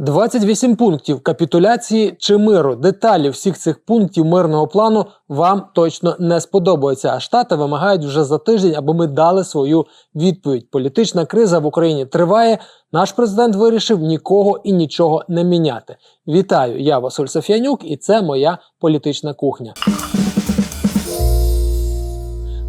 28 пунктів капітуляції чи миру. Деталі всіх цих пунктів мирного плану вам точно не сподобаються. А штати вимагають вже за тиждень, аби ми дали свою відповідь. Політична криза в Україні триває. Наш президент вирішив нікого і нічого не міняти. Вітаю! Я Василь Софіянюк, і це моя політична кухня.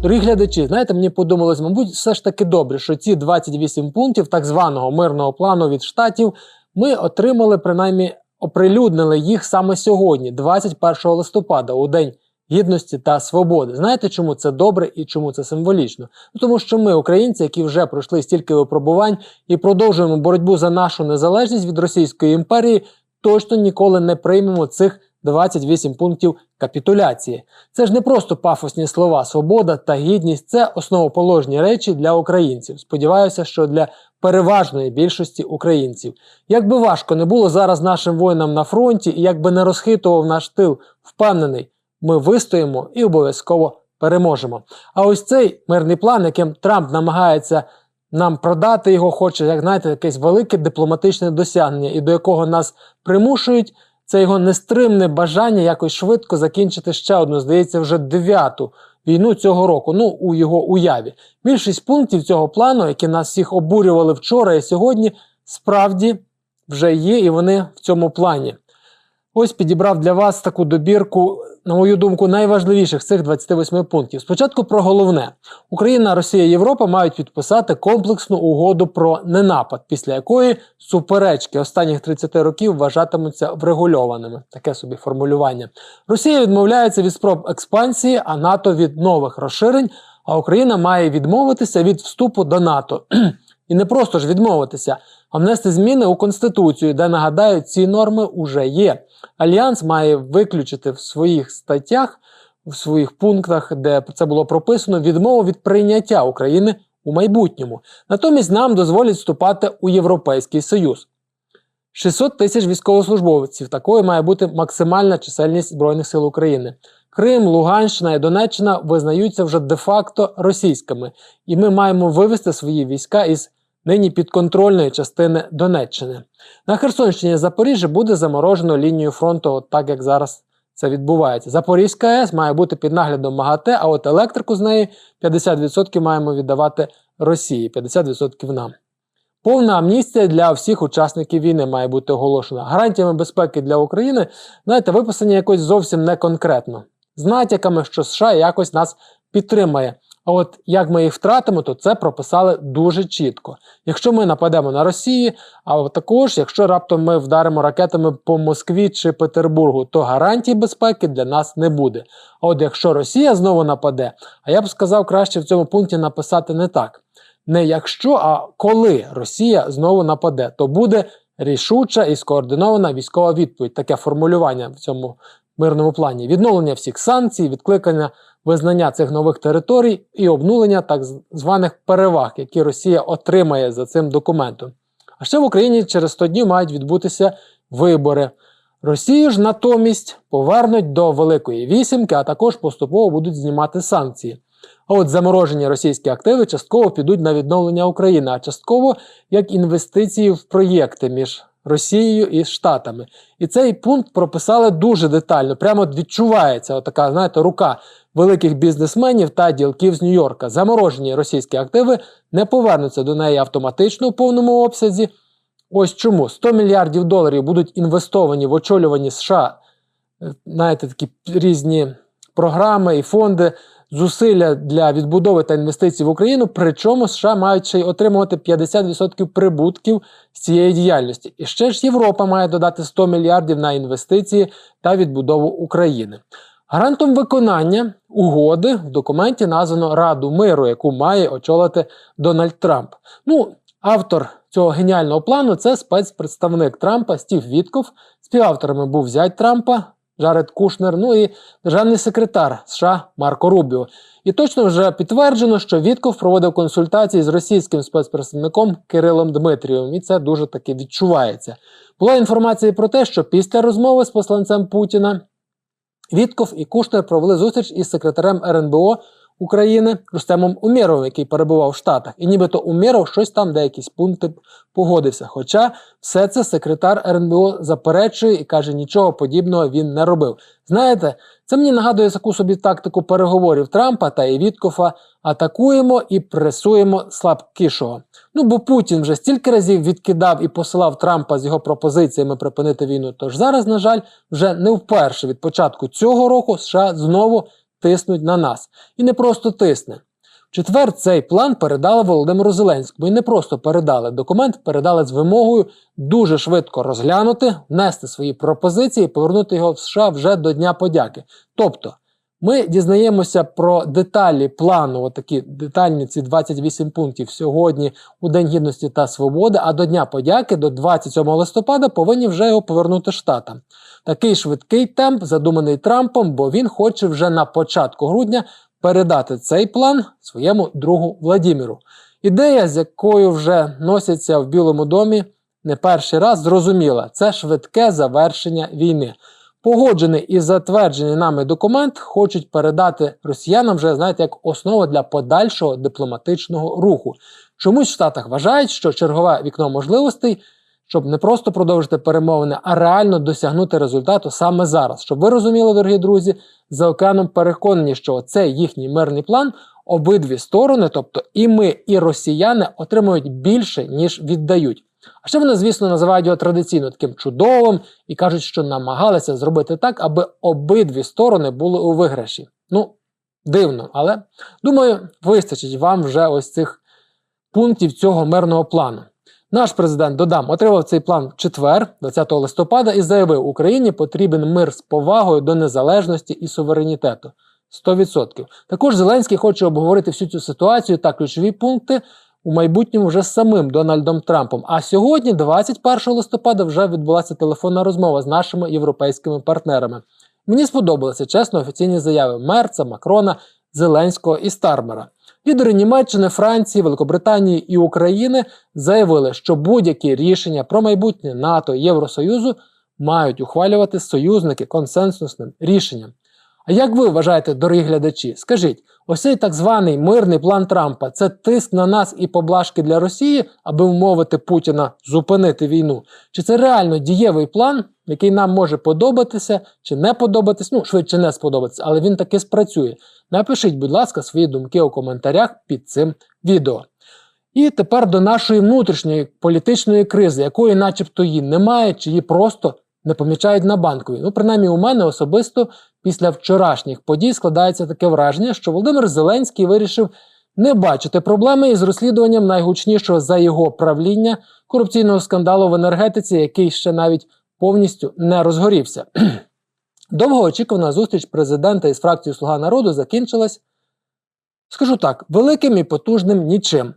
Дорогі глядачі, знаєте, мені подумалось, мабуть, все ж таки добре, що ці 28 пунктів так званого мирного плану від штатів ми отримали, принаймні оприлюднили їх саме сьогодні, 21 листопада, у День Гідності та Свободи. Знаєте, чому це добре і чому це символічно? Ну, тому що ми, українці, які вже пройшли стільки випробувань і продовжуємо боротьбу за нашу незалежність від Російської імперії, точно ніколи не приймемо цих 28 пунктів капітуляції. Це ж не просто пафосні слова, свобода та гідність це основоположні речі для українців. Сподіваюся, що для переважної більшості українців. Як би важко не було зараз нашим воїнам на фронті, і як би не розхитував наш тил, впевнений, ми вистоїмо і обов'язково переможемо. А ось цей мирний план, яким Трамп намагається нам продати його, хоче, як знаєте, якесь велике дипломатичне досягнення, і до якого нас примушують. Це його нестримне бажання якось швидко закінчити ще одну, здається, вже дев'яту війну цього року. Ну, у його уяві. Більшість пунктів цього плану, які нас всіх обурювали вчора і сьогодні, справді вже є, і вони в цьому плані. Ось підібрав для вас таку добірку, на мою думку, найважливіших цих 28 пунктів. Спочатку про головне: Україна, Росія, Європа мають підписати комплексну угоду про ненапад, після якої суперечки останніх 30 років вважатимуться врегульованими. Таке собі формулювання. Росія відмовляється від спроб експансії, а НАТО від нових розширень. А Україна має відмовитися від вступу до НАТО. І не просто ж відмовитися, а внести зміни у Конституцію, де нагадаю, ці норми вже є. Альянс має виключити в своїх статтях, в своїх пунктах, де це було прописано, відмову від прийняття України у майбутньому. Натомість нам дозволять вступати у Європейський Союз. 600 тисяч військовослужбовців такою має бути максимальна чисельність Збройних сил України. Крим, Луганщина і Донеччина визнаються вже де-факто російськими, і ми маємо вивести свої війська із нині підконтрольної частини Донеччини. На Херсонщині Запоріжжя буде заморожено лінію фронту, от так як зараз це відбувається. Запорізька АЕС має бути під наглядом МАГАТЕ, а от електрику з неї 50% маємо віддавати Росії, 50% нам. Повна амністія для всіх учасників війни має бути оголошена. Гарантіями безпеки для України, знаєте, виписані якось зовсім не конкретно. З натяками, що США якось нас підтримає. А от як ми їх втратимо, то це прописали дуже чітко. Якщо ми нападемо на Росію, а також якщо раптом ми вдаримо ракетами по Москві чи Петербургу, то гарантій безпеки для нас не буде. А от якщо Росія знову нападе, а я б сказав краще в цьому пункті написати не так. Не якщо, а коли Росія знову нападе, то буде рішуча і скоординована військова відповідь. Таке формулювання в цьому мирному плані: відновлення всіх санкцій, відкликання визнання цих нових територій і обнулення так званих переваг, які Росія отримає за цим документом. А ще в Україні через 100 днів мають відбутися вибори. Росію ж натомість повернуть до Великої вісімки, а також поступово будуть знімати санкції. А от заморожені російські активи частково підуть на відновлення України, а частково як інвестиції в проєкти між Росією і Штатами. І цей пункт прописали дуже детально. Прямо відчувається отака, знаєте, рука великих бізнесменів та ділків з Нью-Йорка. Заморожені російські активи не повернуться до неї автоматично у повному обсязі. Ось чому 100 мільярдів доларів будуть інвестовані в очолювані США, е, знаєте, такі різні програми і фонди, зусилля для відбудови та інвестицій в Україну. Причому США мають ще й отримувати 50% прибутків з цієї діяльності. І ще ж Європа має додати 100 мільярдів на інвестиції та відбудову України. Гарантом виконання угоди в документі названо Раду миру, яку має очолити Дональд Трамп. Ну, автор цього геніального плану це спецпредставник Трампа Стів Вітков. Співавторами був зять Трампа Джаред Кушнер, ну і державний секретар США Марко Рубіо. І точно вже підтверджено, що Вітков проводив консультації з російським спецпредставником Кирилом Дмитрієвим, і це дуже таки відчувається. Була інформація про те, що після розмови з посланцем Путіна Вітков і Кушнер провели зустріч із секретарем РНБО України Рустемом Умєровим, який перебував в Штатах, і нібито Умєров щось там, де якісь пункти погодився. Хоча все це секретар РНБО заперечує і каже, нічого подібного він не робив. Знаєте, це мені нагадує таку собі тактику переговорів Трампа та Євіткофа. Атакуємо і пресуємо слабкішого. Ну бо Путін вже стільки разів відкидав і посилав Трампа з його пропозиціями припинити війну. Тож зараз, на жаль, вже не вперше від початку цього року США знову тиснуть на нас. І не просто тисне. В четвер цей план передали Володимиру Зеленському. І не просто передали документ, передали з вимогою дуже швидко розглянути, внести свої пропозиції і повернути його в США вже до Дня подяки. Тобто. Ми дізнаємося про деталі плану, отакі детальні ці 28 пунктів сьогодні у День Гідності та Свободи, а до Дня подяки, до 27 листопада, повинні вже його повернути штатам. Такий швидкий темп задуманий Трампом, бо він хоче вже на початку грудня передати цей план своєму другу Владіміру. Ідея, з якою вже носяться в Білому домі не перший раз, зрозуміла це швидке завершення війни. Погоджений і затверджений нами документ хочуть передати росіянам вже знаєте як основа для подальшого дипломатичного руху. Чомусь в Штатах вважають, що чергове вікно можливостей, щоб не просто продовжити перемовини, а реально досягнути результату саме зараз. Щоб ви розуміли, дорогі друзі, за океаном переконані, що цей їхній мирний план обидві сторони, тобто і ми, і росіяни, отримують більше ніж віддають. А ще вони, звісно, називають його традиційно таким чудовим і кажуть, що намагалися зробити так, аби обидві сторони були у виграші. Ну, дивно, але думаю, вистачить вам вже ось цих пунктів цього мирного плану. Наш президент додам отримав цей план в четвер, 20 листопада, і заявив, Україні потрібен мир з повагою до незалежності і суверенітету. 100%. Також Зеленський хоче обговорити всю цю ситуацію та ключові пункти у майбутньому вже з самим Дональдом Трампом. А сьогодні, 21 листопада, вже відбулася телефонна розмова з нашими європейськими партнерами. Мені сподобалися чесно офіційні заяви Мерца, Макрона, Зеленського і Стармера. Лідери Німеччини, Франції, Великобританії і України заявили, що будь-які рішення про майбутнє НАТО і Євросоюзу мають ухвалювати союзники консенсусним рішенням. А як ви вважаєте, дорогі глядачі? Скажіть, ось цей так званий мирний план Трампа це тиск на нас і поблажки для Росії, аби вмовити Путіна зупинити війну? Чи це реально дієвий план, який нам може подобатися чи не подобатись? Ну, швидше не сподобатися, але він таки спрацює. Напишіть, будь ласка, свої думки у коментарях під цим відео. І тепер до нашої внутрішньої політичної кризи, якої, начебто, її немає, чи її просто не помічають на банковій. Ну, принаймні, у мене особисто після вчорашніх подій складається таке враження, що Володимир Зеленський вирішив не бачити проблеми із розслідуванням найгучнішого за його правління корупційного скандалу в енергетиці, який ще навіть повністю не розгорівся. Довгоочікувана зустріч президента із фракцією Слуга народу закінчилась, скажу так, великим і потужним нічим.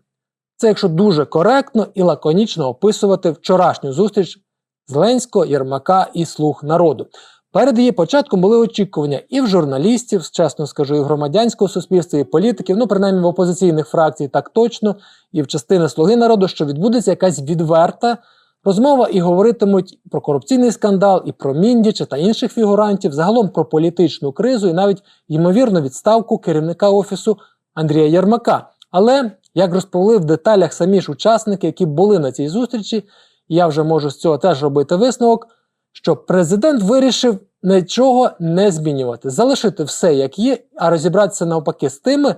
Це якщо дуже коректно і лаконічно описувати вчорашню зустріч Зеленського, Єрмака і Слуг народу. Перед її початком були очікування і в журналістів, чесно скажу, і в громадянського суспільства, і політиків, ну принаймні в опозиційних фракцій, так точно, і в частини Слуги народу, що відбудеться якась відверта розмова і говоритимуть про корупційний скандал, і про Міндіча та інших фігурантів, загалом про політичну кризу і навіть ймовірно відставку керівника офісу Андрія Єрмака. Але як розповіли в деталях самі ж учасники, які були на цій зустрічі, я вже можу з цього теж робити висновок, що президент вирішив нічого не змінювати, залишити все як є, а розібратися навпаки з тими,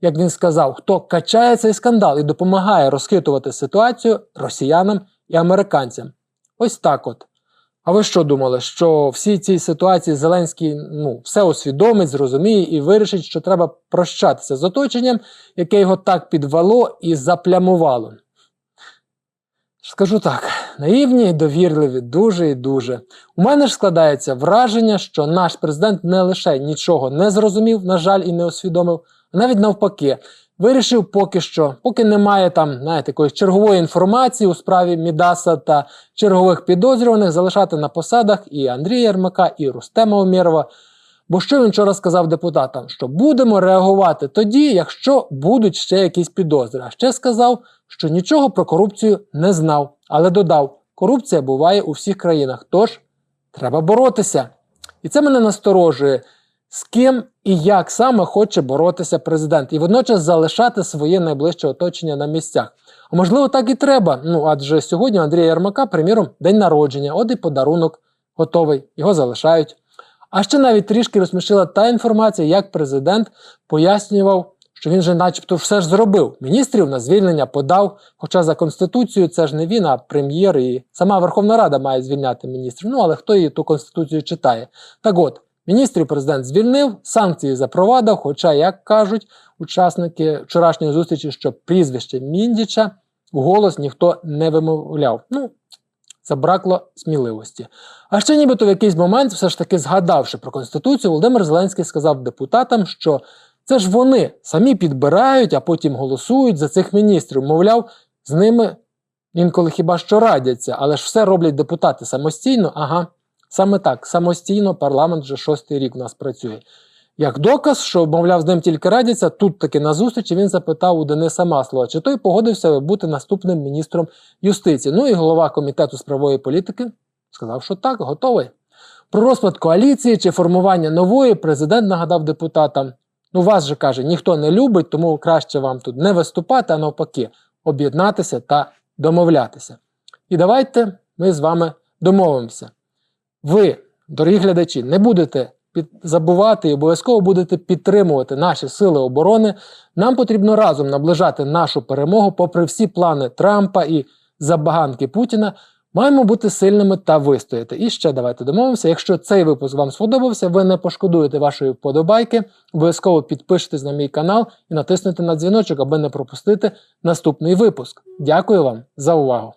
як він сказав, хто качає цей скандал і допомагає розхитувати ситуацію росіянам і американцям. Ось так от. А ви що думали, що всі ці ситуації Зеленський ну, все усвідомить, зрозуміє і вирішить, що треба прощатися з оточенням, яке його так підвело і заплямувало? Скажу так, наївні і довірливі, дуже і дуже. У мене ж складається враження, що наш президент не лише нічого не зрозумів, на жаль, і не усвідомив, а навіть навпаки, вирішив поки що, поки немає там, знаєте, якоїсь чергової інформації у справі Мідаса та чергових підозрюваних, залишати на посадах і Андрія Єрмака, і Рустема Умєрова. Бо що він вчора сказав депутатам? Що будемо реагувати тоді, якщо будуть ще якісь підозри. А ще сказав, що нічого про корупцію не знав, але додав: корупція буває у всіх країнах, тож треба боротися. І це мене насторожує. з ким і як саме хоче боротися президент, і водночас залишати своє найближче оточення на місцях. А можливо, так і треба. Ну адже сьогодні Андрія Ярмака, приміром, день народження, от і подарунок готовий, його залишають. А ще навіть трішки розсмішила та інформація, як президент пояснював, що він же, начебто, все ж зробив. Міністрів на звільнення подав. Хоча за конституцією це ж не він, а прем'єр і сама Верховна Рада має звільняти міністрів. Ну але хто її ту конституцію читає? Так от, міністрів президент звільнив, санкції запровадив. Хоча, як кажуть учасники вчорашньої зустрічі, що прізвище Міндіча голос ніхто не вимовляв. Ну, забракло сміливості. А ще нібито в якийсь момент, все ж таки згадавши про конституцію, Володимир Зеленський сказав депутатам, що це ж вони самі підбирають, а потім голосують за цих міністрів. Мовляв, з ними інколи хіба що радяться, але ж все роблять депутати самостійно. Ага, саме так, самостійно парламент вже шостий рік у нас працює. Як доказ, що, мовляв, з ним тільки радяться, тут таки на зустрічі він запитав у Дениса Маслова, чи той погодився бути наступним міністром юстиції. Ну і голова комітету з правової політики сказав, що так, готовий. Про розпад коаліції чи формування нової президент нагадав депутатам: ну вас же каже, ніхто не любить, тому краще вам тут не виступати, а навпаки, об'єднатися та домовлятися. І давайте ми з вами домовимося. Ви, дорогі глядачі, не будете. Забувати і обов'язково будете підтримувати наші сили оборони. Нам потрібно разом наближати нашу перемогу, попри всі плани Трампа і забаганки Путіна. Маємо бути сильними та вистояти. І ще давайте домовимося. Якщо цей випуск вам сподобався, ви не пошкодуєте вашої вподобайки. Обов'язково підпишитесь на мій канал і натиснете на дзвіночок, аби не пропустити наступний випуск. Дякую вам за увагу!